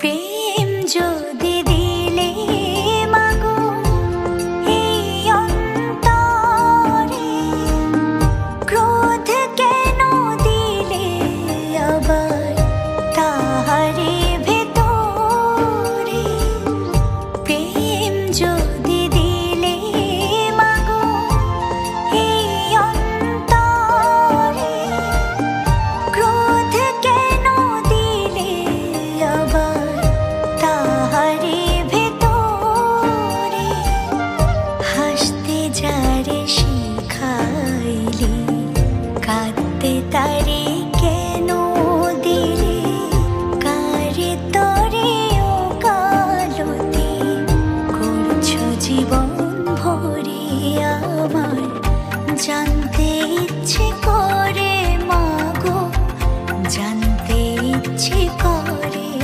প্রেম যদি মাগো এই ক্রোধ কেন দিলে আবার তাহারে ভেতরে? প্রেম যদি যারে শিখাইলি কাঁদতে তারে কেন দিলে? কারে তরে ও কালতে করছ জীবন ভরে আমার